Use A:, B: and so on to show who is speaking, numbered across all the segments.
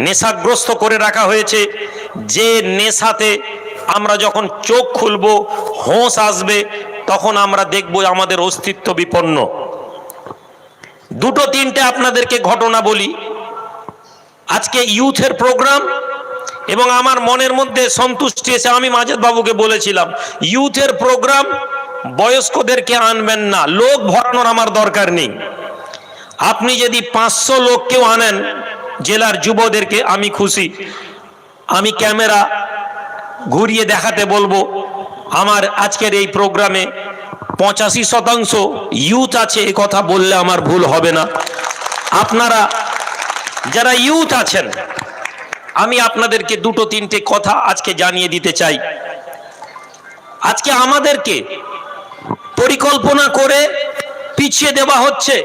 A: নেশাগ্রস্ত করে রাখা হয়েছে। যে নেশাতে আমরা যখন চোখ খুলব, হোঁশ আসবে, তখন আমরা দেখব আমাদের অস্তিত্ব বিপন্ন। দুটো তিনটে আপনাদেরকে ঘটনা বলি। আজকে ইউথের প্রোগ্রাম এবং আমার মনের মধ্যে সন্তুষ্টি এসে আমি মাজেদ বাবুকে বলেছিলাম, ইউথের প্রোগ্রাম বয়স্কদেরকে আনবেন না, লোক ভরানোর আমার দরকার নেই। আপনি যদি পাঁচশো লোককেও আনেন জেলার যুবদেরকে আমি খুশি। আমি ক্যামেরা ঘুরিয়ে দেখাতে বলব, আমার আজকের এই প্রোগ্রামে পঁচাশি শতাংশ ইউথ আছে, এ কথা বললে আমার ভুল হবে না। আপনারা যারা ইউথ আছেন, আমি আপনাদেরকে দুটো তিনটে কথা আজকে জানিয়ে দিতে চাই। আজকে আমাদেরকে পরিকল্পনা করে পিছিয়ে দেওয়া হচ্ছে।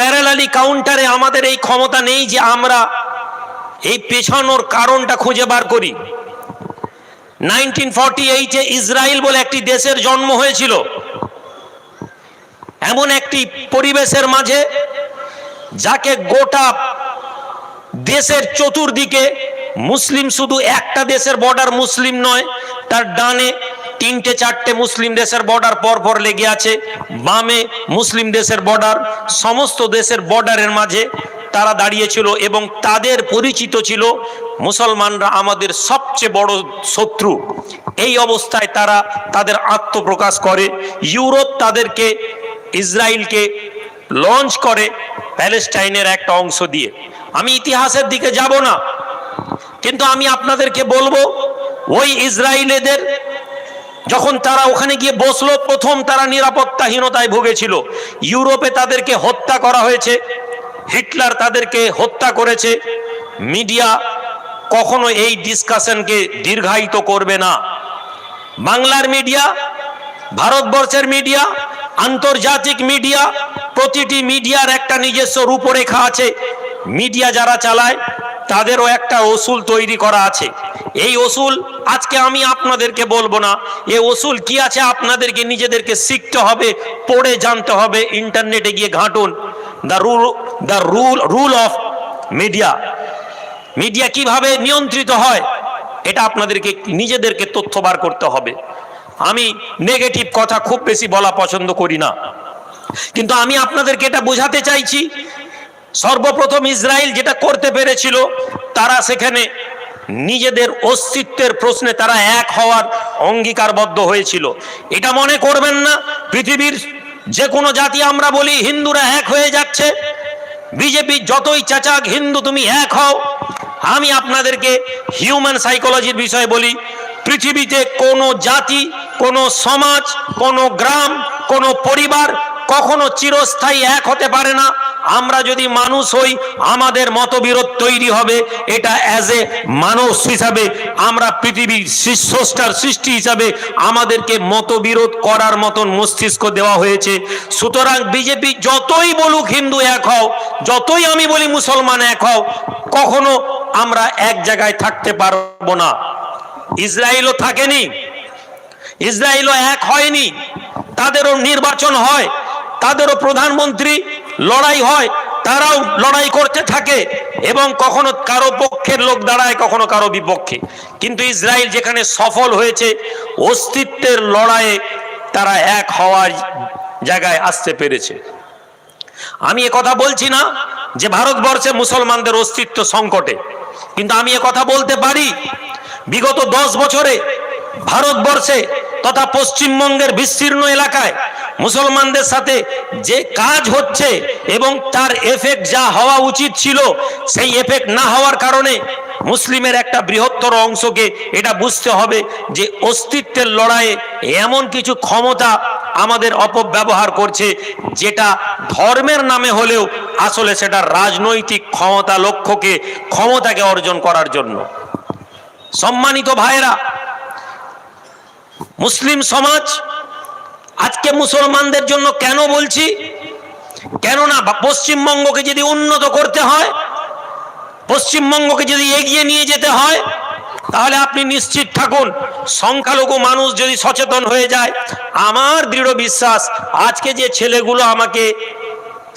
A: প্যারালালি কাউন্টারে আমাদের এই ক্ষমতা নেই যে আমরা এই পেছানোর কারণটা খুঁজে বার করি। নাইনটিন ফর্টি এইটে ইসরায়েল বলে একটি দেশের জন্ম হয়েছিল। এমন একটি পরিবেশের মাঝে যাকে গোটা দেশের চতুর্দিকে মুসলিম শুধু একটা দেশের বর্ডার মুসলিম নয়, তার ডানে তিনটে, চারটে মুসলিম দেশের বর্ডার পর পর লেগে আছে। বামে মুসলিম দেশের বর্ডার সমস্ত দেশের বর্ডারের মাঝে তারা দাঁড়িয়েছিল এবং তাদের পরিচিত ছিল মুসলমানরা আমাদের সবচেয়ে বড় শত্রু। এই অবস্থায় তারা তাদের আত্মপ্রকাশ করে। ইউরোপ তাদেরকে, ইসরায়েলকে লঞ্চ করে প্যালেস্টাইনের একটা অংশ দিয়ে। আমি ইতিহাসের দিকে যাব না, কিন্তু আমি আপনাদেরকে বলব, ওই ইসরায়েলেদের যখন তারা ওখানে গিয়ে বসল, প্রথম তারা নিরাপত্তাহীনতায় ভুগেছিল। ইউরোপে তাদেরকে হত্যা করা হয়েছে, হিটলার তাদেরকে হত্যা করেছে। মিডিয়া কখনো এই ডিসকাশনকে দীর্ঘায়িত করবে না। বাংলার মিডিয়া, ভারতবর্ষের মিডিয়া, আন্তর্জাতিক মিডিয়া, প্রতিটি মিডিয়ার একটা নিজস্ব রূপরেখা আছে। মিডিয়া যারা চালায় তাদেরও একটা ওসুল তৈরি করা আছে। এই ওসুল আজকে আমি আপনাদেরকে বলব না। এ ওসুল কি আছে আপনাদেরকে নিজেদেরকে শিখতে হবে, পড়ে জানতে হবে, ইন্টারনেটে গিয়ে ঘাঁটুন। The rule the rule rule of media media কীভাবে নিয়ন্ত্রিত হয়, এটা আপনাদেরকে, নিজেদেরকে তথ্য বার করতে হবে। আমি নেগেটিভ কথা খুব বেশি বলা পছন্দ করি না। কিন্তু আমি আপনাদেরকে এটা বোঝাতে চাইছি সর্বপ্রথম ইসরায়েল যেটা করতে পেরেছিল, তারা সেখানে নিজেদের অস্তিত্বের প্রশ্নে তারা এক হওয়ার অঙ্গীকারবদ্ধ হয়েছিল। এটা মনে করবেন না, পৃথিবীর যে কোনো জাতি আমরা বলি হিন্দুরা এক হয়ে যাচ্ছে। বিজেপি যতই চাচাক হিন্দু তুমি এক হও। আমি আপনাদেরকে হিউম্যান সাইকোলজির বিষয়ে বলি, পৃথিবীতে কোনো জাতি, কোনো সমাজ, কোনো গ্রাম, কোনো পরিবার কখনো চিরস্থায়ী এক হতে পারে না। আমরা যদি মানুষ হই, আমাদের মতবিরোধ তৈরি হবে। এটা অ্যাজ এ মানুষ হিসাবে, আমরা পৃথিবীর শীর্ষস্টার সৃষ্টি হিসাবে আমাদেরকে মতবিরোধ করার মতন মস্তিষ্ক দেওয়া হয়েছে। সুতরাং বিজেপি যতই বলুক হিন্দু এক হও, যতই আমি বলি মুসলমান এক হও, কখনো আমরা এক জায়গায় থাকতে পারব না। ইসরায়েলও থাকেনি। ইসরায়েলও এক হয়নি। তাদেরও নির্বাচন হয়। তাদেরও প্রধানমন্ত্রী লড়াই হয়, তারাও লড়াই করতে থাকে এবং কখনো কারও পক্ষের লোক দাঁড়ায়, কখনো কারও বিপক্ষে। কিন্তু ইসরায়েল যেখানে সফল হয়েছে, অস্তিত্বের লড়াইয়ে তারা এক হওয়ার জায়গায় আসতে পেরেছে। আমি কথা বলছি না যে ভারতবর্ষে মুসলমানদের অস্তিত্ব সংকটে, কিন্তু আমি কথা বলতে পারি, বিগত দশ বছরে ভারতবর্ষে তথা পশ্চিমবঙ্গের বিস্তীর্ণ এলাকায় মুসলমানদের সাথে যে কাজ হচ্ছে এবং তার এফেক্ট যা হওয়া উচিত ছিল, সেই এফেক্ট না হওয়ার কারণে মুসলিমের একটা বৃহত্তর অংশকে এটা বুঝতে হবে যে অস্তিত্বের লড়াইয়ে এমন কিছু ক্ষমতা আমাদের অপব্যবহার করছে যেটা ধর্মের নামে হলেও আসলে সেটা রাজনৈতিক ক্ষমতা লক্ষ্যকে, ক্ষমতাকে অর্জন করার জন্য। সম্মানিত ভাইরা মুসলিম সমাজ, আজকে মুসলমানদের জন্য কেন বলছি? কেননা পশ্চিমবঙ্গকে যদি উন্নত করতে হয়, পশ্চিমবঙ্গকে যদি এগিয়ে নিয়ে যেতে হয়, তাহলে আপনি নিশ্চিত থাকুন, সংখ্যালঘু মানুষ যদি সচেতন হয়ে যায়, আমার দৃঢ় বিশ্বাস, আজকে যে ছেলেগুলো আমাকে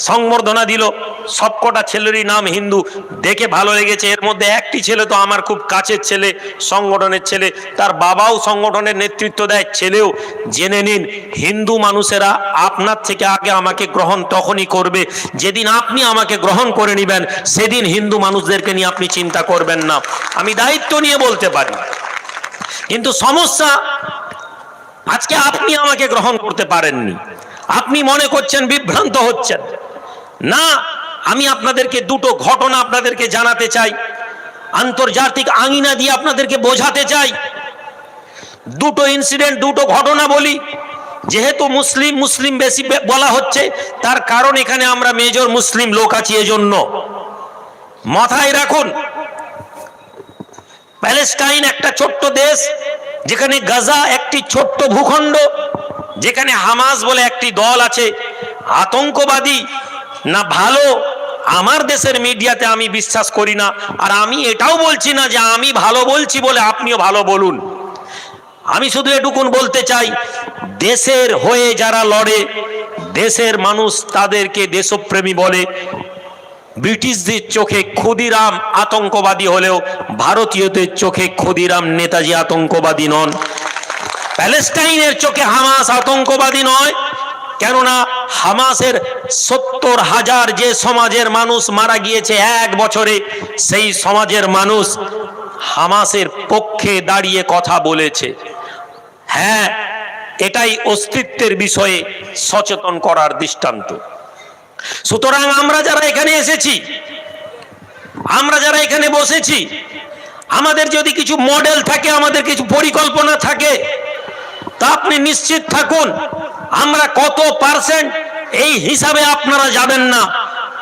A: সংবর্ধনা দিল সবকটা ছেলেরই নাম হিন্দু। দেখে ভালো লেগেছে। এর মধ্যে একটি ছেলে তো আমার খুব কাছের ছেলে, সংগঠনের ছেলে। তার বাবাও সংগঠনের নেতৃত্ব দেয়, ছেলেও। জেনে নিন, হিন্দু মানুষেরা আপনার থেকে আগে আমাকে গ্রহণ তখনই করবে। যেদিন আপনি আমাকে গ্রহণ করে নেবেন, সেদিন হিন্দু মানুষদেরকে নিয়ে আপনি চিন্তা করবেন না। আমি দায়িত্ব নিয়ে বলতে পারি। কিন্তু সমস্যা, আজকে আপনি আমাকে গ্রহণ করতে পারেননি। আপনি মনে করছেন বিভ্রান্ত হচ্ছেন। না আমি আপনাদেরকে দুটো ঘটনা আপনাদেরকে জানাতে চাই। আন্তর্জাতিক আঙিনা দিয়ে আপনাদেরকে বোঝাতে চাই। দুটো ইনসিডেন্ট দুটো ঘটনা বলি। যেহেতু মুসলিম মুসলিম বেশি বলা হচ্ছে, তার কারণ এখানে আমরা মেজর মুসলিম লোক আছি এজন্য। মাথায় রাখুন, প্যালেস্টাইন একটা ছোট্ট দেশ, যেখানে গাজা একটি ছোট্ট ভূখণ্ড, যেখানে হামাস বলে একটি দল আছে। আতঙ্কবাদী না ভালো, আমার দেশের মিডিয়াতে আমি বিশ্বাস করি না, আর আমি এটাও বলছি না যে আমি ভালো বলছি বলে আপনিও ভালো বলুন। আমি শুধু এটুকুন বলতে চাই, দেশের হয়ে যারা লড়ে, দেশের মানুষ তাদেরকে দেশপ্রেমী বলে, ব্রিটিশদের চোখে ক্ষুদিরাম আতঙ্কবাদী হলেও ভারতীয়দের চোখে ক্ষুদিরাম নেতাজি আতঙ্কবাদী নন। প্যালেস্টাইনের চোখে হামাস আতঙ্কবাদী নয় কেননা হামাসের সত্তর হাজার যে সমাজের মানুষ মারা গিয়েছে এক বছরে, সেই সমাজের মানুষ হামাসের পক্ষে দাঁড়িয়ে কথা বলেছে। হ্যাঁ এটাই অস্তিত্বের বিষয়ে সচেতন করার দৃষ্টান্ত। সুতরাং আমরা যারা এখানে এসেছি, আমরা যারা এখানে বসেছি, আমাদের যদি কিছু মডেল থাকে, আমাদের কিছু পরিকল্পনা থাকে, তা আপনি নিশ্চিত থাকুন আমরা কত পার্সেন্ট? এই হিসাবে আপনারা যাবেন না।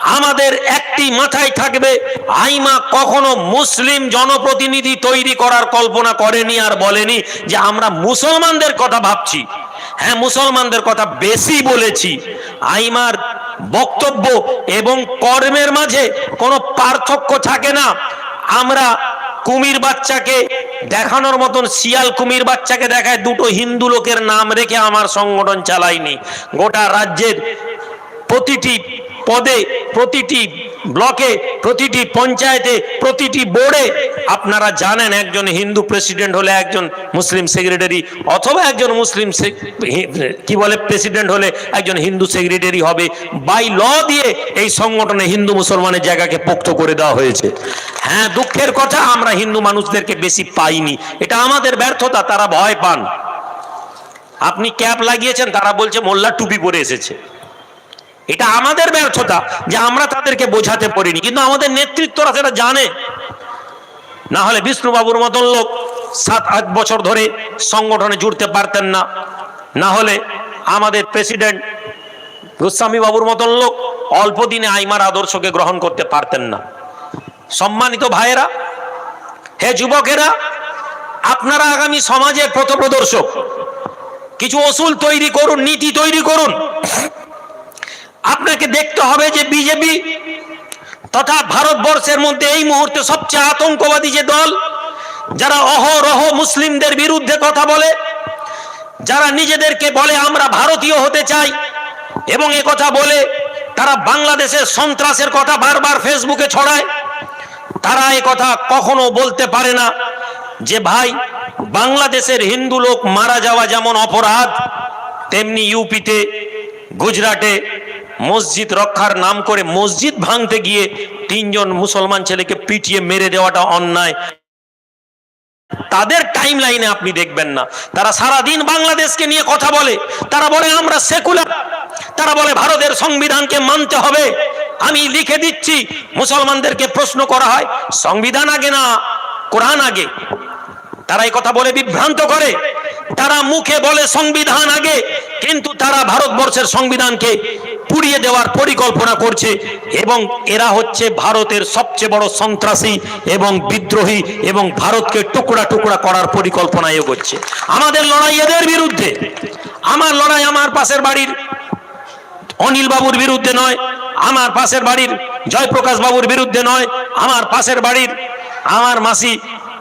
A: আমাদের একটি মাথায় থাকবে আইমা কখনো মুসলিম জনপ্রতিনিধি তৈরি করার কল্পনা করেনি আর বলেনি যে আমরা মুসলমানদের কথা ভাবছি। হ্যাঁ মুসলমানদের কথা বেশি বলেছি। আইমার বক্তব্য এবং কর্মের মাঝে কোনো পার্থক্য থাকে না। আমরা কুমির বাচ্চাকে দেখানোর মতন শিয়াল কুমির বাচ্চাকে দেখায়, দুটো হিন্দু লোকের নাম রেখে আমার সংগঠন চালাইনি গোটা রাজ্যের প্রতিটি পদে, প্রতিটি ব্লকে প্রতিটি পঞ্চায়েতে, প্রতিটি বোর্ডে আপনারা জানেন একজন হিন্দু প্রেসিডেন্ট হলে একজন মুসলিম সেক্রেটারি অথবা একজন মুসলিম কি বলে, প্রেসিডেন্ট হলে একজন হিন্দু সেক্রেটারি হবে। বাই ল দিয়ে এই সংগঠনে হিন্দু মুসলমানের জায়গাকে পোক্ত করে দেওয়া হয়েছে। হ্যাঁ দুঃখের কথা, আমরা হিন্দু মানুষদেরকে বেশি পাইনি। এটা আমাদের ব্যর্থতা, তারা ভয় পান। আপনি ক্যাপ লাগিয়েছেন, তারা বলছে মোল্লা টুপি পরে এসেছে। এটা আমাদের ব্যর্থতা যে আমরা তাদেরকে বোঝাতে পারিনি। কিন্তু আমাদের নেতৃত্বরা সেটা জানে। না হলে বিষ্ণুবাবুর মতন লোক সাত, আট বছর ধরে সংগঠনে জুড়তে পারতেন না। না হলে আমাদের প্রেসিডেন্ট গোস্বামী বাবুর মতন লোক অল্প দিনে আইমার আদর্শকে গ্রহণ করতে পারতেন না। সম্মানিত ভাইয়েরা, হে যুবকেরা, আপনারা আগামী সমাজের পথপ্রদর্শক কিছু অসুল তৈরি করুন, নীতি তৈরি করুন। আপনাকে দেখতে হবে যে বিজেপি তথা ভারতবর্ষের মধ্যে এই মুহূর্তে সবচেয়ে আতঙ্কবাদী যে দল, যারা অহরহ মুসলিমদের বিরুদ্ধে কথা বলে, যারা নিজেদেরকে বলে আমরা ভারতীয় হতে চাই এবং এ কথা বলে তারা বাংলাদেশের সন্ত্রাসের কথা বারবার ফেসবুকে ছড়ায়, তারা এ কথা কখনো বলতে পারে না যে ভাই, বাংলাদেশের হিন্দু লোক মারা যাওয়া যেমন অপরাধ, তেমনি ইউপিতে, গুজরাটে মসজিদ রক্ষার নাম করে মসজিদ ভাঙতে গিয়ে তিনজন মুসলমান ছেলেকে পিটিয়ে মেরে দেওয়াটা অন্যায়। তাদের টাইম লাইনে আপনি দেখবেন না। তারা সারা দিন বাংলাদেশকে নিয়ে কথা বলে। তারা বলে, আমরা সেকুলার তারা বলে, ভারতের সংবিধানকে মানতে হবে। আমি লিখে দিচ্ছি, মুসলমানদেরকে প্রশ্ন করা হয়, সংবিধান আগে না, কোরআন আগে? তারা এই কথা বলে বিভ্রান্ত করে। তারা মুখে বলে সংবিধান আগে, কিন্তু তারা ভারতবর্ষের সংবিধানকে পুড়িয়ে দেওয়ার পরিকল্পনা করছে এবং এরা হচ্ছে ভারতের সবচেয়ে বড় সন্ত্রাসী এবং বিদ্রোহী এবং ভারতকে টুকরা টুকরা করার পরিকল্পনা এগোচ্ছে। আমাদের লড়াই এদের বিরুদ্ধে। আমার লড়াই আমার পাশের বাড়ির অনিল বাবুর বিরুদ্ধে নয়, আমার পাশের বাড়ির জয়প্রকাশ বাবুর বিরুদ্ধে নয়, আমার পাশের বাড়ির, আমার মাসি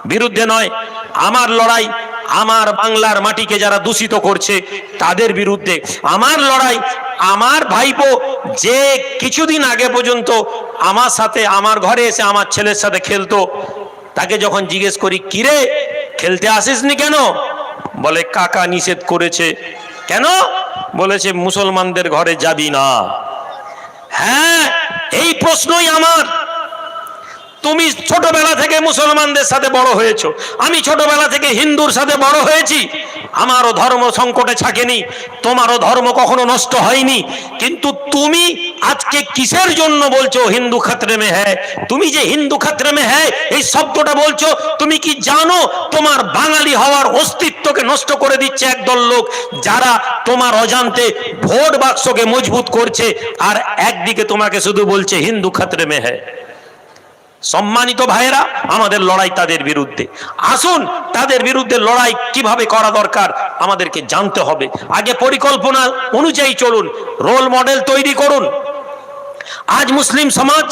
A: বিরুদ্ধে নয়। আমার লড়াই আমার বাংলার মাটিকে যারা দূষিত করছে, তাদের বিরুদ্ধে। আমার লড়াই আমার ভাইপো যে কিছুদিন আগে পর্যন্ত আমার সাথে, আমার ঘরে এসে আমার ছেলের সাথে খেলতো, তাকে যখন জিজ্ঞেস করি, কিরে, খেলতে আসিস নি কেন? বলে, কাকা নিষেধ করেছে। কেন? বলেছে, মুসলমানদের ঘরে যাবি না। হ্যাঁ এই প্রশ্নই আমার। তুমি ছোটবেলা থেকে মুসলমানদের সাথে বড় হয়েছো। আমি ছোটবেলা থেকে হিন্দুর সাথে বড় হয়েছি। আমারও ধর্ম সংকটে থাকেনি তোমারও ধর্ম কখনো নষ্ট হয়নি। কিন্তু তুমি আজকে কিসের জন্য বলছো হিন্দু খাতরে মে হ্যায়? তুমি যে হিন্দু খাতরে মে হ্যায়, এই শব্দটা বলছো, তুমি কি জানো তোমার বাঙালি হওয়ার অস্তিত্বকে নষ্ট করে দিচ্ছে একদল লোক যারা তোমার অজান্তে ভোট বাক্সকে মজবুত করছে আর একদিকে তোমাকে শুধু বলছে হিন্দু খাতরে মে হ্যায়? সম্মানিত ভাইয়েরা, আমাদের লড়াই তাদের বিরুদ্ধে। আসুন, তাদের বিরুদ্ধে লড়াই কীভাবে করা দরকার, আমাদেরকে জানতে হবে। আগে পরিকল্পনা অনুযায়ী চলুন রোল মডেল তৈরি করুন। আজ মুসলিম সমাজ,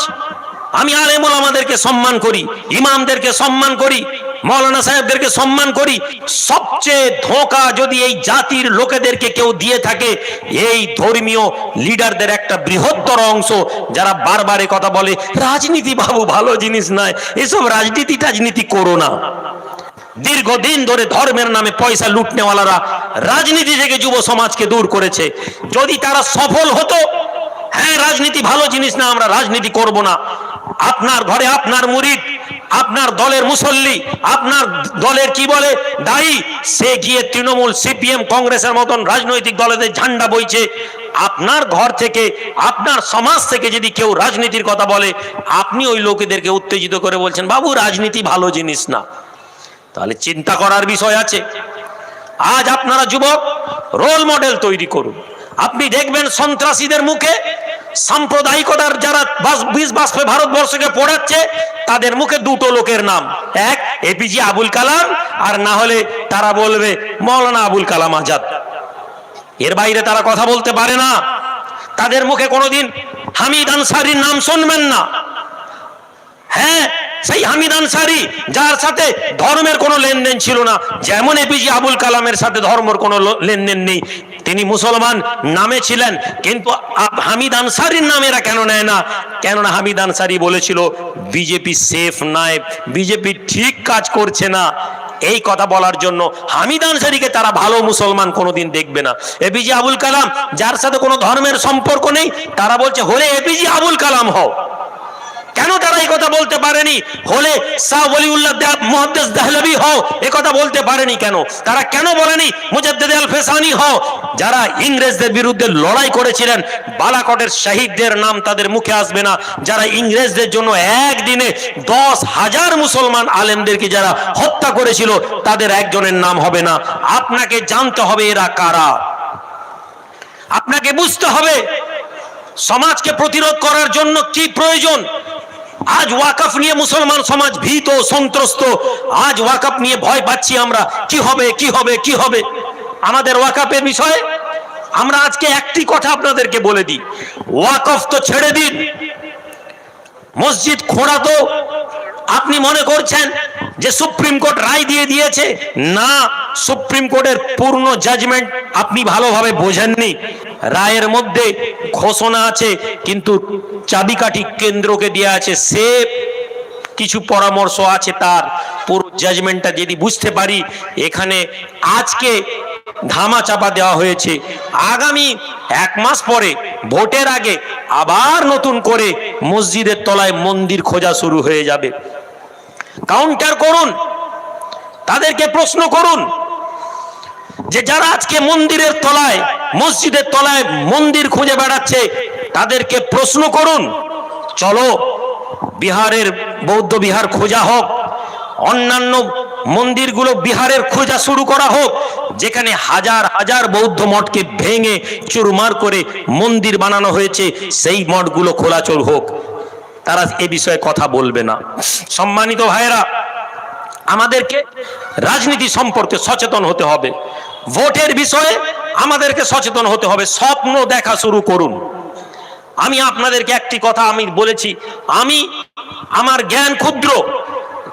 A: আমি আলেমুল আমাদেরকে সম্মান করি, ইমামদেরকে সম্মান করি মৌলানা সাহেবদেরকে সম্মান করি। সবচেয়ে ধোঁকা যদি এই জাতির লোকেদেরকে কেউ দিয়ে থাকে, এই ধর্মীয় লিডারদের একটা বৃহত্তর অংশ যারা বারবার কথা বলে, রাজনীতি বাবু, ভালো জিনিস নয়, এসব রাজনীতি টাজনীতি করো না। দীর্ঘদিন ধরে ধর্মের নামে পয়সা লুটনেওয়ালারা রাজনীতি থেকে যুব সমাজকে দূর করেছে। যদি তারা সফল হতো হ্যাঁ রাজনীতি ভালো জিনিস না, আমরা রাজনীতি করব না। আপনার ঘরে আপনার মুরিদ আপনার দলের মুসল্লি, আপনার দলের কি বলে, দায়ী? সে গিয়ে তৃণমূল, সিপিএম, কংগ্রেসের মতন রাজনৈতিক দলেদের ঝান্ডা বইছে। আপনার ঘর থেকে, আপনার সমাজ থেকে যদি কেউ রাজনীতির কথা বলে, আপনি ওই লোকেদেরকে উত্তেজিত করে বলছেন, বাবু, রাজনীতি ভালো জিনিস না। তাহলে চিন্তা করার বিষয় আছে। আজ আপনারা যুবক রোল মডেল তৈরি করুন। আপনি দেখবেন সন্ত্রাসীদের মুখে সাম্প্রদায়িকতার যারা বিষ বাষ্পে ভারতবর্ষকে পড়াচ্ছে, তাদের মুখে দুটো লোকের নাম। এক এপিজে আবুল কালাম, আর না হলে তারা বলবে মৌলানা আবুল কালাম আজাদ। এর বাইরে তারা কথা বলতে পারে না। তাদের মুখে কোনোদিন হামিদ আনসারির নাম শুনবেন না। হ্যাঁ সেই হামিদ আনসারি, যার সাথে ধর্মের কোনো লেনদেন ছিল না। যেমন এপিজে আবুল কালামের সাথে ধর্মের কোনো লেনদেন নেই তিনি মুসলমান নামে ছিলেন, কিন্তু হামিদ আনসারির নাম এরা কেন নেয় না? কেননা হামিদ আনসারি বলেছিল, বিজেপি সেফ নয় বিজেপি ঠিক কাজ করছে না। এই কথা বলার জন্য হামিদ আনসারিকে তারা ভালো মুসলমান কোনোদিন দেখবে না। এপিজে আবুল কালাম, যার সাথে কোনো ধর্মের সম্পর্ক নেই, তারা বলছে, হলে এপিজে আবুল কালাম হও। কেন তারা এই কথা বলতে পারেনি? হলে শাহ ওলিউল্লাহ মুহাদ্দিস দেহলভি হও, এ কথা বলতে পারেনি কেন? তারা কেন বলেনি? মুজাদ্দিদ আল ফেসানি হও। যারা ইংরেজদের বিরুদ্ধে লড়াই করেছিলেন, বালাকটের শহীদদের নাম তাদের মুখে আসবে না। যারা ইংরেজদের জন্য একদিনে দশ হাজার মুসলমান আলেমদেরকে যারা হত্যা করেছিল, তাদের একজনের নাম হবে না। আপনাকে জানতে হবে এরা কারা। আপনাকে বুঝতে হবে, সমাজকে প্রতিরোধ করার জন্য কি প্রয়োজন? আজ ওয়াকফ নিয়ে মুসলমান সমাজ ভীত সন্ত্রস্ত। আজ ওয়াকফ নিয়ে ভয় পাচ্ছি আমরা। কি হবে কি হবে কি হবে? আমাদের ওয়াকফের বিষয়ে, আমরা আজকে একটি কথা আপনাদেরকে বলে দিই। ওয়াকফ তো ছেড়ে দিন। মসজিদ খোঁড়া তো আপনি মনে করছেন যে সুপ্রিম কোর্ট রায় দিয়ে দিয়েছে? না, সুপ্রিম কোর্টের পূর্ণ জাজমেন্ট আপনি ভালোভাবে বোঝেননি। রায়ের মধ্যে ঘোষণা আছে, কিন্তু চাবিকাঠি কেন্দ্রকে দেওয়া আছে সে কিছু পরামর্শ আছে তার। পুরো জাজমেন্টটা যদি বুঝতে পারি, এখানে আজকে ধামা চাপা দেওয়া হয়েছে। আগামী এক মাস পরে, ভোটের আগে আবার নতুন করে মসজিদের তলায় মন্দির খোঁজা শুরু হয়ে যাবে। কাউন্টার করুন, তাদেরকে প্রশ্ন করুন যে যারা আজকে মন্দিরের তলায়, মসজিদের তলায় মন্দির খুঁজে বেড়াচ্ছে, তাদেরকে প্রশ্ন করুন, চলো বিহারের বৌদ্ধ বিহার খোঁজা হোক, অন্যান্য মন্দিরগুলো বিহারের খোঁজা শুরু করা হোক, যেখানে হাজার হাজার বৌদ্ধ মঠকে ভেঙে চুরমার করে মন্দির বানানো হয়েছে, সেই মঠগুলো খোলাচল হোক। তারা এ বিষয়ে কথা বলবে না। সম্মানিত ভাইয়েরা, আমাদেরকে রাজনীতি সম্পর্কে সচেতন হতে হবে। ভোটের বিষয়ে আমাদেরকে সচেতন হতে হবে। স্বপ্ন দেখা শুরু করুন। আমি আপনাদেরকে একটি কথা আমি বলেছি। আমি আমার জ্ঞান ক্ষুদ্র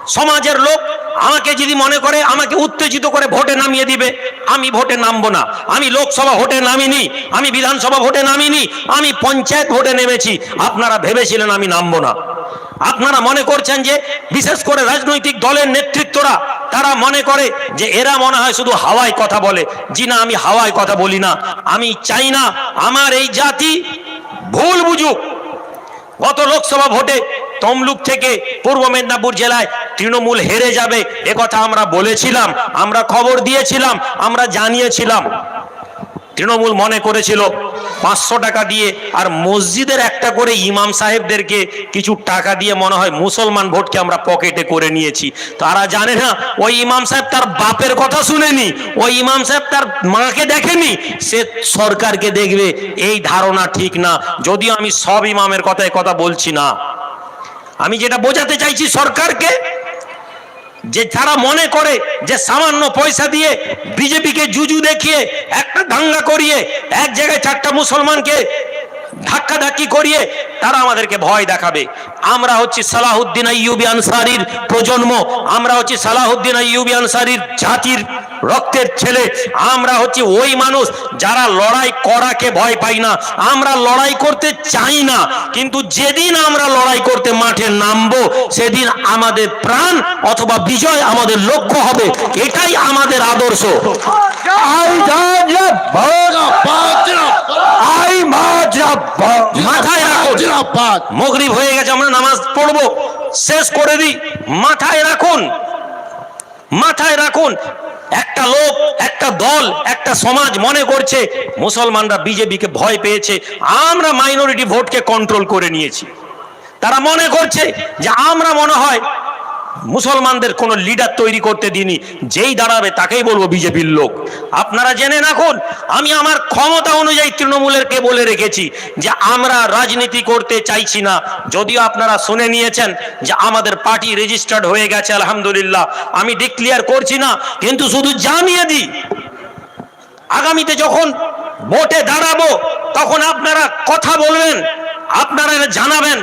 A: সমাজের লোক আমাকে যদি মনে করে, আমাকে উত্তেজিত করে ভোটে নামিয়ে দিবে, আমি ভোটে নামবো না। আমি লোকসভা ভোটে নামিনি, আমি বিধানসভা ভোটে নামিনি, আমি পঞ্চায়েত ভোটে নেমেছি। আপনারা ভেবেছিলেন আমি নামবো না। আপনারা মনে করছেন যে, বিশেষ করে রাজনৈতিক দলের নেতৃত্বরা, তারা মনে করে যে, এরা মনে হয় শুধু হাওয়ায় কথা বলে। জি না, আমি হাওয়ায় কথা বলি না। আমি চাই না আমার এই জাতি ভুল বুঝুক। গত লোকসভা ভোটে তমলুক থেকে পূর্ব মেদিনীপুর জেলায় তৃণমূল হেরে যাবে কথা আমরা বলেছিলাম, আমরা খবর দিয়েছিলাম, আমরা জানিয়েছিলাম। তৃণমূল মনে করেছিল, পাঁচশো টাকা দিয়ে আর মসজিদের একটা করে ইমাম সাহেবদেরকে কিছু টাকা দিয়ে মনে হয় মুসলমান ভোটকে আমরা পকেটে করে নিয়েছি। তারা জানে না, ওই ইমাম সাহেব তার বাপের কথা শুনেনি, ওই ইমাম সাহেব তার মাকে দেখেনি। সে সরকারকে দেখবে, এই ধারণা ঠিক না, যদিও আমি সব ইমামের কথায় কথা বলছি না। আমি যেটা বোঝাতে চাইছি সরকারকে, যে যারা মনে করে যে সামান্য পয়সা দিয়ে বিজেপিকে জুজু দেখিয়ে একটা দাঙ্গা করিয়ে এক জায়গায় চারটা মুসলমানকে ধাক্কা ধাক্কি করিয়ে তারা আমাদেরকে ভয় দেখাবে। আমরা হচ্ছি সালাহুদ্দিন আইয়ুবি আনসারির প্রজন্ম, আমরা হচ্ছি সালাহুদ্দিন আইয়ুবি আনসারির জাতির রক্তের ছেলে। আমরা হচ্ছে ওই মানুষ যারা লড়াই করাকে ভয় পাই না। আমরা লড়াই করতে চাই না। কিন্তু যেদিন আমরা লড়াই করতে মাঠে নামবো, সেদিন আমাদের প্রাণ অথবা বিজয় আমাদের লক্ষ্য হবে। এটাই আমাদের আদর্শ। রাখুন মগরিব হয়ে গেছে, আমরা নামাজ পড়ব। শেষ করে দিই। মাথায় রাখুন। মাথায় রাখুন। একটা লোক, একটা দল, একটা সমাজ মনে করছে মুসলমানরা বিজেপিকে ভয় পেয়েছে। আমরা মাইনরিটি ভোটকে কন্ট্রোল করে নিয়েছি। তারা মনে করছে যে আমরা মনে হয় মুসলমানদের কোন লিডার তৈরি করতে দিনি যেই দাঁড়াবে তাকেই বলব বিজেপির লোক। আপনারা জেনে রাখুন, আমি আমার ক্ষমতা অনুযায়ী তৃণমূলের কে বলে রেখেছি যে আমরা রাজনীতি করতে চাইছি না। যদিও আপনারা শুনে নিয়েছেন যে আমাদের পার্টি রেজিস্টার্ড হয়ে গেছে, আলহামদুলিল্লাহ। আমি ডিক্লিয়ার করছি না, কিন্তু শুধু জানিয়ে দিই, আগামীতে যখন ভোটে দাঁড়াবো, তখন আপনারা কথা বলবেন। আপনারা জানাবেন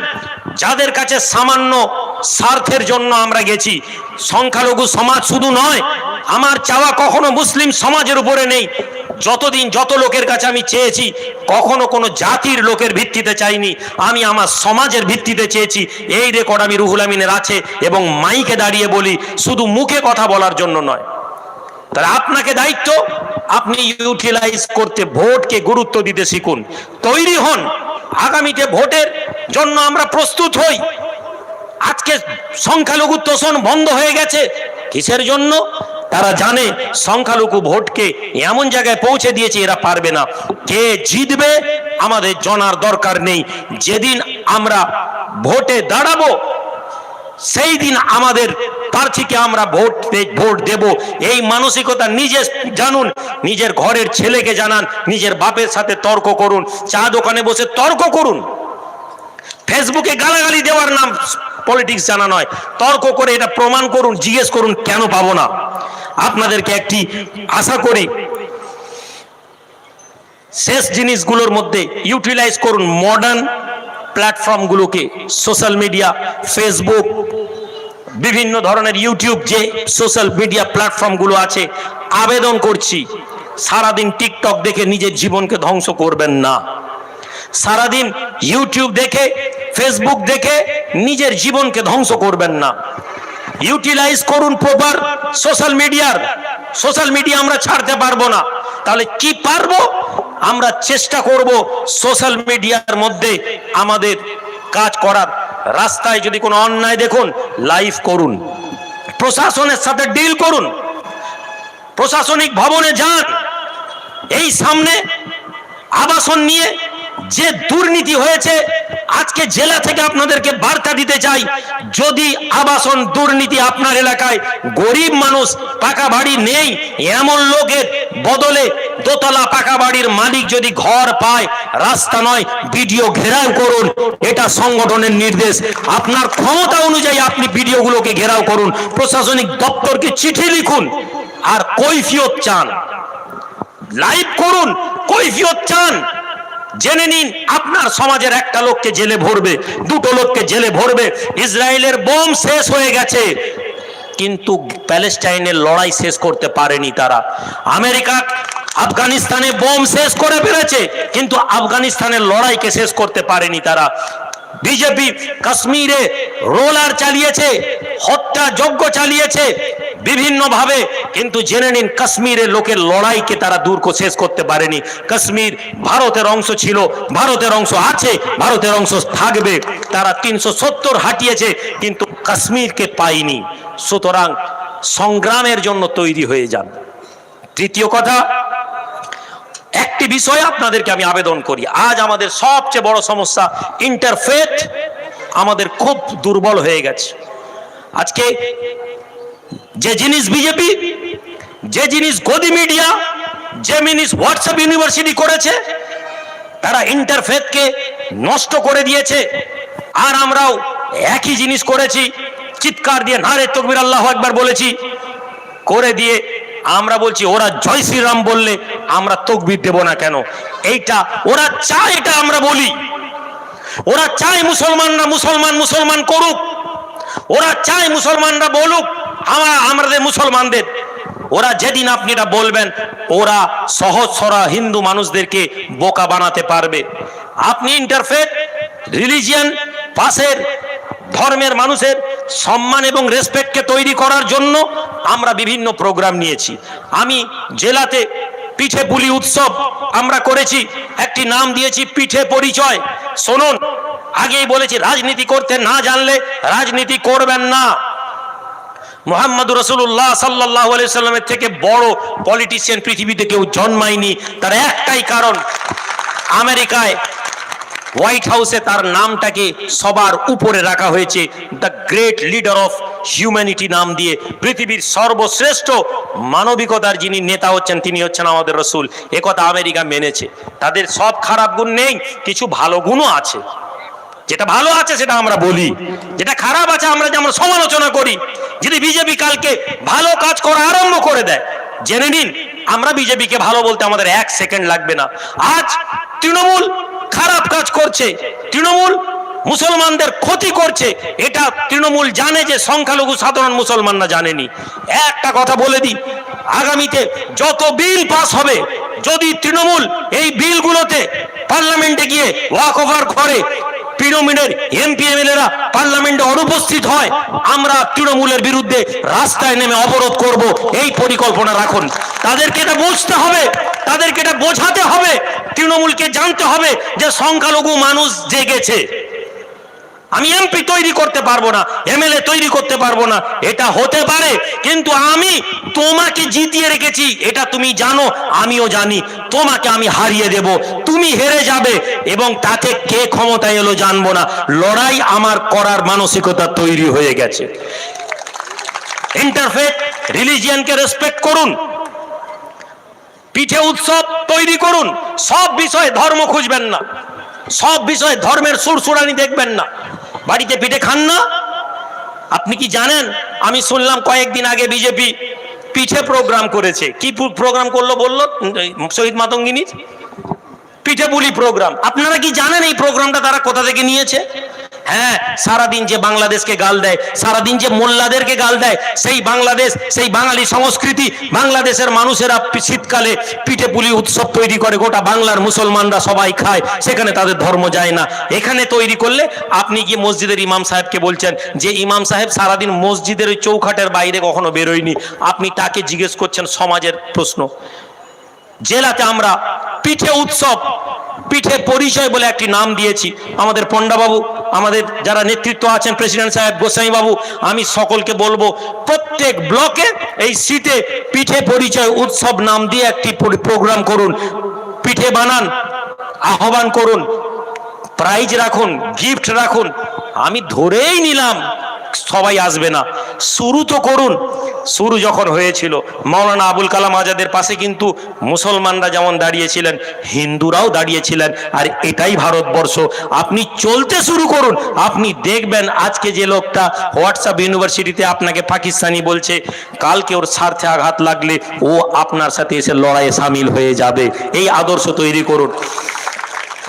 A: যাদের কাছে সামান্য স্বার্থের জন্য আমরা গেছি। সংখ্যালঘু সমাজ শুধু নয়, আমার চাওয়া কখনো মুসলিম সমাজের উপরে নেই। যতদিন যত লোকের কাছে আমি চেয়েছি, কখনো কোনো জাতির লোকের ভিত্তিতে চাইনি। আমি আমার সমাজের ভিত্তিতে চেয়েছি। এই রেকর্ড আমি রুহুল আমিনের আছে এবং মাইকে দাঁড়িয়ে বলি, শুধু মুখে কথা বলার জন্য নয়। তাহলে আপনাকে দায়িত্ব, আপনি ইউটিলাইজ করতে ভোটকে গুরুত্ব দিতে শিখুন। তৈরি হন আগামীতে ভোটের জন্য আমরা প্রস্তুত হই। আজকে সংখ্যালঘু তোষণ বন্ধ হয়ে গেছে। কিসের জন্য? তারা জানে সংখ্যালঘু ভোটকে এমন জায়গায় পৌঁছে দিয়েছে, এরা পারবে না। কে জিতবে আমাদের জানার দরকার নেই। যেদিন আমরা ভোটে দাঁড়াবো, সেই দিন আমাদের প্রার্থীকে আমরা ভোট ভোট দেব। এই মানসিকতা নিজে জানুন, নিজের ঘরের ছেলেকে জানান, নিজের বাপের সাথে তর্ক করুন, চা দোকানে বসে তর্ক করুন। ফেসবুকে গালাগালি দেওয়ার নাম পলিটিক্স জানা নয়। তর্ক করে এটা প্রমাণ করুন, জিজ্ঞেস করুন, কেন পাবো না? আপনাদেরকে একটি আশা করি, শেষ জিনিসগুলোর মধ্যে ইউটিলাইজ করুন মডার্ন প্ল্যাটফর্মগুলোকে সোশ্যাল মিডিয়া ফেসবুক বিভিন্ন ধরনের ইউটিউব যে সোশ্যাল মিডিয়া প্ল্যাটফর্মগুলো আছে, আবেদন করছি, সারাদিন টিকটক দেখে নিজের জীবনকে ধ্বংস করবেন না। সারাদিন ইউটিউব দেখে, ফেসবুক দেখে নিজের জীবনকে ধ্বংস করবেন না। ইউটিলাইজ করুন প্রপার সোশ্যাল মিডিয়ার। সোশ্যাল মিডিয়া আমরা ছাড়তে পারব না। তাহলে কি পারব? আমরা চেষ্টা করব সোশ্যাল মিডিয়ার মধ্যে আমাদের কাজ করার। রাস্তায় যদি কোনো অন্যায় দেখুন লাইফ করুন। প্রশাসনের সাথে ডিল করুন। প্রশাসনিক ভবনে যান। এই সামনে আবাসন নিয়ে যে দুর্নীতি হয়েছে, আজকে জেলা থেকে আপনাদেরকে বার্তা দিতে চাই, যদি আবাসন দুর্নীতি আপনার এলাকায় গরিব মানুষ পাকা বাড়ি নেই, এমন লোকের বদলে দোতলা পাকা বাড়ির মালিক যদি ঘর পায়, রাস্তা নয়, ভিডিও ঘেরাও করুন, এটা সংগঠনের নির্দেশ। আপনার ক্ষমতা অনুযায়ী আপনি ভিডিওগুলোকে ঘেরাও করুন, প্রশাসনিক দপ্তরকে চিঠি লিখুন, আর কৈফিয়ত চান। লাইভ করুন, কৈফিয়ত চান। জেনে নিন, আপনার সমাজের একটা লোককে জেলে ভরবে, দুটো লোককে জেলে ভরবে, ইসরায়েলের বোম শেষ হয়ে গেছে। কিন্তু প্যালেস্টাইনের লড়াই শেষ করতে পারেনি তারা। আমেরিকা আফগানিস্তানে বোম শেষ করে ফেলেছে, কিন্তু আফগানিস্তানের লড়াইকে শেষ করতে পারেনি তারা। বিজেপি কাশ্মীরে রোলার চালিয়েছে, হত্যা যজ্ঞ চালিয়েছে বিভিন্নভাবে, কিন্তু জেনে নিন কাশ্মীরের লোকের লড়াইকে তারা দূর শেষ করতে পারেনি। কাশ্মীর ভারতের অংশ ছিল, ভারতের অংশ আছে, ভারতের অংশ থাকবে। তারা তিনশো সত্তর হাঁটিয়েছে, কিন্তু কাশ্মীরকে পায়নি। সুতরাং সংগ্রামের জন্য তৈরি হয়ে যান। তৃতীয় কথা একটি বিষয়ে আপনাদেরকে আমি আবেদন করি। আজ আমাদের সবচেয়ে বড় সমস্যা ইন্টারফেথ আমাদের খুব দুর্বল হয়ে গেছে। আজকে যে জিনিস বিজেপি যে জিনিস গদি মিডিয়া যে জিনিস হোয়াটসঅ্যাপ ইউনিভার্সিটি করেছে, তারা ইন্টারফেথকে নষ্ট করে দিয়েছে। আর আমরাও একই জিনিস করেছি, চিৎকার দিয়ে নারে তকবির আল্লাহ একবার বলেছি, করে দিয়ে আমরা বলছি, ওরা জয় শ্রীরাম বললে আমরা তকবির দেব না কেন? এইটা, ওরা চায় এটা আমরা বলি। ওরা চায় মুসলমানরা মুসলমান মুসলমান করুক। ওরা চায় মুসলমানরা বলুক, আমরা আমাদের মুসলমানদের। ওরা যেদিন আপনি এটা বলবেন, ওরা সহজ সরা হিন্দু মানুষদেরকে বোকা বানাতে পারবে। আপনি ইন্টারফেথ রিলিজিয়ান পাশের ধর্মের মানুষের সম্মান এবং রেসপেক্টকে তৈরি করার জন্য আমরা বিভিন্ন প্রোগ্রাম নিয়েছি। আমি জেলাতে পিঠে পুলি উৎসব আমরা করেছি, একটি নাম দিয়েছি পিঠে পরিচয়। শুনুন, আগেই বলেছি, রাজনীতি করতে না জানলে রাজনীতি করবেন না। মোহাম্মদ রসুল্লাহ সাল্লাহ সাল্লামের থেকে বড় পলিটিশিয়ান পৃথিবীতে কেউ জন্মায়নি। তার একটাই কারণ, আমেরিকায় হোয়াইট হাউসে তার নামটাকে সবার উপরে রাখা হয়েছে। The great leader of humanity নাম দিয়ে পৃথিবীর সর্বশ্রেষ্ঠ মানবিকতার যিনি নেতা হচ্ছেন, তিনি হচ্ছেন আমাদের রসুল। একথা আমেরিকা মেনেছে। তাদের সব খারাপ গুণ নেই, কিছু ভালো গুণও আছে। যেটা ভালো আছে সেটা আমরা বলি। যেটা খারাপ আছে আমরা যেমন সমালোচনা করি, যদি বিজেপি কালকে ভালো কাজ করা আরম্ভ করে দেয়, জেনে নিন, আমরা বিজেপিকে ভালো বলতে আমাদের এক সেকেন্ড লাগবে না। আজ তৃণমূল খারাপ কাজ করছে, তৃণমূল মুসলমানদের ক্ষতি করছে, এটা তৃণমূল জানে যে সংখ্যালঘু সাধারণ মুসলমানরা জানেনি। একটা কথা বলে দিই, আগামীতে যত বিল পাস হবে, যদি তৃণমূল এই বিলগুলোতে পার্লামেন্টে গিয়ে ওয়াক ওভার করে তৃণমূলের এমপি এমএলএরা পার্লামেন্টে অনুপস্থিত হয়, আমরা তৃণমূলের বিরুদ্ধে রাস্তায় নেমে অবরোধ করব, এই পরিকল্পনা রাখুন। তাদেরকে এটা বুঝতে হবে, তাদেরকে এটা বোঝাতে হবে, তৃণমূলকে জানতে হবে যে সংখ্যালঘু মানুষ জেগেছে। আমি এমপি তৈরি করতে পারব না এমএলএ তৈরি করতে পারব না, এটা হতে পারে, কিন্তু আমি তোমাকে জিতিয়ে রেখেছি, এটা তুমি জানো, আমিও জানি, তোমাকে আমি হারিয়ে দেব, তুমি হেরে যাবে, এবং তাতে কে ক্ষমতায় এলো জানব না, লড়াই আমার করার মানসিকতা তৈরি হয়ে গেছে। ইন্টারফেথ রিলিজিয়ানকে রেসপেক্ট করুন, পিঠে উৎসব তৈরি করুন, সব বিষয়ে ধর্ম খুঁজবেন না, সব বিষয়ে ধর্মের সুরসুরানি দেখবেন না। বাড়িতে পিঠে খান না? আপনি কি জানেন? আমি শুনলাম কয়েকদিন আগে বিজেপি পিঠে প্রোগ্রাম করেছে। কি প্রোগ্রাম করল বলল? শহীদ মাতঙ্গিনীর? পিঠে পুলি প্রোগ্রাম আপনারা কি জানেন এই প্রোগ্রামটা তারা কোথা থেকে নিয়েছে? হ্যাঁ সারাদিন যে বাংলাদেশকে গাল দেয়, সারাদিন যে মোল্লাদেরকে গাল দেয়, সেই বাংলাদেশ, সেই বাঙালি সংস্কৃতি বাংলাদেশের মানুষেরা শীতকালে পিঠে পুলি উৎসব তৈরি করে, গোটা বাংলার মুসলমানরা সবাই খায়, সেখানে তাদের ধর্ম যায় না। এখানে তৈরি করলে আপনি কি মসজিদের ইমাম সাহেবকে বলছেন যে, ইমাম সাহেব, সারাদিন মসজিদের ওই চৌখাটের বাইরে কখনো বেরোয়নি? আপনি তাকে জিজ্ঞেস করছেন সমাজের প্রশ্ন। জেলাতে আমরা পিঠে উৎসব পিঠে পরিচয় বলে একটি নাম দিয়েছি। আমাদের পণ্ডাবাবু, আমাদের যারা নেতৃত্ব আছেন প্রেসিডেন্ট সাহেব গোসাই বাবু আমি সকলকে বলব, প্রত্যেক ব্লকে এই সিটে পিঠে পরিচয় উৎসব নাম দিয়ে একটি প্রোগ্রাম করুন। পিঠে বানান, আহ্বান করুন, প্রাইজ রাখুন, গিফট রাখুন। আমি ধরেই নিলাম সবাই আসবে না। শুরু তো করুন। শুরু যখন হয়েছিল, মাওলানা আবুল কালাম আজাদের পাশে কিন্তু মুসলমানরা যেমন দাঁড়িয়েছিলেন, হিন্দুরাও দাঁড়িয়েছিলেন, আর এটাই ভারতবর্ষ। আপনি চলতে শুরু করুন। আপনি দেখবেন আজকে যে লোকটা হোয়াটসঅ্যাপ ইউনিভার্সিটিতে আপনাকে পাকিস্তানি বলছে, কালকে ওর স্বার্থে আঘাত লাগলে ও আপনার সাথে এসে লড়াইয়ে সামিল হয়ে যাবে। এই আদর্শ তৈরি করুন।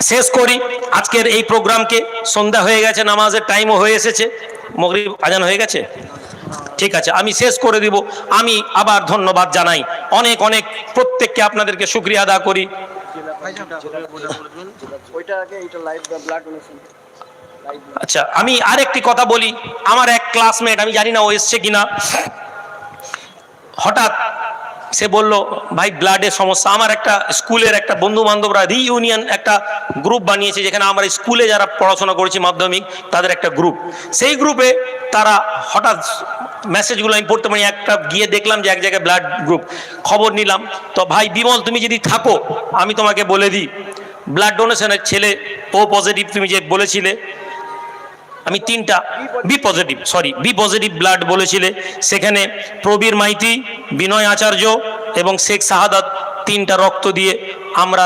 A: শেষ করি। আজকের এই প্রোগ্রামকে। সন্ধ্যা হয়ে গেছে, নামাজের টাইমও হয়ে এসেছে। মগরিব আজান হয়ে গেছে? ঠিক আছে, আমি শেষ করে দিব। আমি আবার ধন্যবাদ জানাই। অনেক অনেক প্রত্যেককে আপনাদেরকে শুক্রিয়া আদা করি। আচ্ছা আমি আরেকটি কথা বলি। আমার এক ক্লাসমেট আমি জানি না ও এসছে কিনা। হঠাৎ সে বলল, ভাই ব্লাডের সমস্যা। আমার একটা স্কুলের একটা বন্ধু বান্ধবরা রিইউনিয়ন একটা গ্রুপ বানিয়েছে, যেখানে আমরা স্কুলে যারা পড়াশোনা করেছি মাধ্যমিক, তাদের একটা গ্রুপ সেই গ্রুপে তারা হঠাৎ মেসেজগুলো আমি পড়তে পারি একটা গিয়ে দেখলাম যে এক জায়গায় ব্লাড গ্রুপ খবর নিলাম, তো ভাই, বিমল, তুমি যদি থাকো, আমি তোমাকে বলে দিই। ব্লাড ডোনেশনের ছেলে ও পজিটিভ তুমি যে বলেছিলে আমি তিনটা B positive sorry B positive blood বলেছিলে। সেখানে প্রবীর মাইতি, বিনয় আচার্য এবং শেখ শাহাদাত তিনটা রক্ত দিয়ে আমরা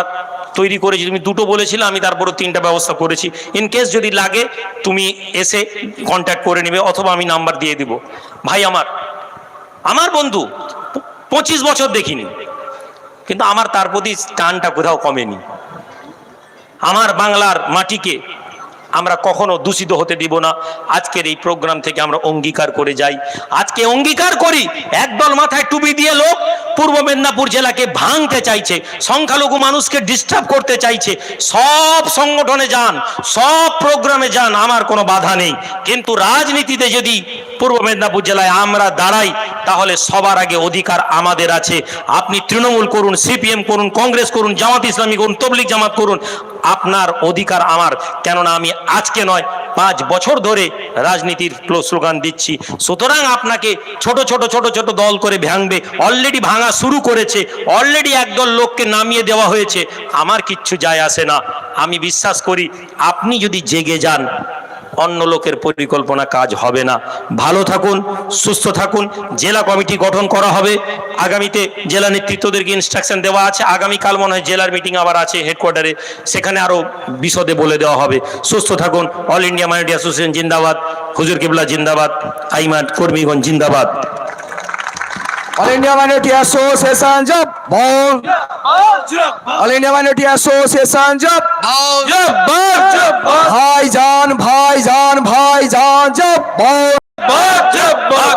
A: তৈরি করেছি। তুমি দুটো বলেছিলে, আমি তারপরও তিনটা ব্যবস্থা করেছি। ইন কেস যদি লাগে, তুমি এসে কন্ট্যাক্ট করে নেবে, অথবা আমি নাম্বার দিয়ে দিব। ভাই আমার আমার বন্ধু পঁচিশ বছর দেখিনি, কিন্তু আমার তার প্রতি টানটা কোথাও কমেনি। আমার বাংলার মাটিকে আমরা কখনো দূষিত হতে দিব না। আজকের এই প্রোগ্রাম থেকে আমরা অঙ্গীকার করে যাই। আজকে অঙ্গীকার করি, একদল মাথায় টুপি দিয়ে লোক পূর্ব মেদিনীপুর জেলাকে ভাঙতে চাইছে, সংখ্যালঘু মানুষকে ডিস্টার্ব করতে চাইছে। সব সংগঠনে যান, সব প্রোগ্রামে যান, আমার কোনো বাধা নেই। কিন্তু রাজনীতিতে যদি পূর্ব মেদিনীপুর জেলায় আমরা দাঁড়াই, তাহলে সবার আগে অধিকার আমাদের আছে। আপনি তৃণমূল করুন, সিপিএম করুন, কংগ্রেস করুন, জামাত ইসলামী করুন তবলিক জামাত করুন। আপনার অধিকার আমার। কেননা আমি আজকে নয়, পাঁচ বছর ধরে রাজনীতির স্লোগান দিচ্ছি। সুতরাং আপনাকে ছোট ছোট ছোট ছোট দল করে ভাঙবে। অলরেডি ভাঙা শুরু করেছে। অলরেডি একদল লোককে নামিয়ে দেওয়া হয়েছে। আমার কিচ্ছু যায় আসে না। আমি বিশ্বাস করি, আপনি যদি জেগে যান অন্য লোকের পরিকল্পনা কাজ হবে না। ভালো থাকুন, সুস্থ থাকুন। জেলা কমিটি গঠন করা হবে। আগামীতে জেলা নেতৃত্বদেরকে ইনস্ট্রাকশন দেওয়া আছে। আগামীকাল মনে হয় জেলার মিটিং আবার আছে হেডকোয়ার্টারে সেখানে আরও বিশদে বলে দেওয়া হবে। সুস্থ থাকুন। অল ইন্ডিয়া মাইনরিটি অ্যাসোসিয়েশন জিন্দাবাদ। হুজুর কিবলা জিন্দাবাদ। আইমাদ কর্মীগঞ্জ জিন্দাবাদ।
B: অল ইন্ডিয়া মাইনরিটি অ্যাসোসিয়েশন জব বল অল ইন্ডিয়া মাইনরিটি অ্যাসোসিয়েশন জব ভাইজান ভাই জান জব বল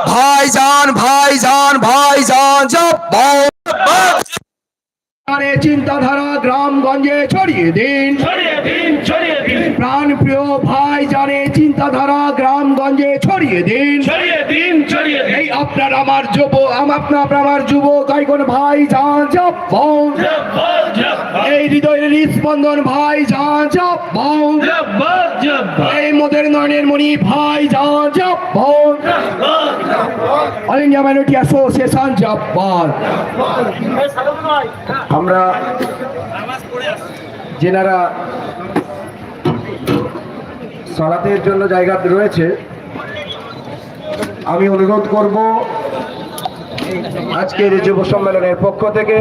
B: ভাইজান ভাই জান জব বল
C: চিন্তাধারা গ্রামগঞ্জে ছড়িয়ে দিন। প্রাণ প্রিয় ভাই জানে চিন্তাধারা গ্রামগঞ্জে ছড়িয়ে দিন। এই আপনার আমার যুব আম- আপনার আমার যুব গাইকন ভাই যান
D: জব্বর
C: এই হৃদয়ের স্পন্দন ভাই যান
D: জব্বর
C: এই মোদের নয়নের মণি ভাই যান যাব অল ইন্ডিয়া মাইনরিটি অ্যাসোসিয়েশন জব্বর
B: আমরা যেনারা সলাতের জন্য জায়গা রয়েছে আমি অনুরোধ করব আজকের যুব সম্মেলনের পক্ষ থেকে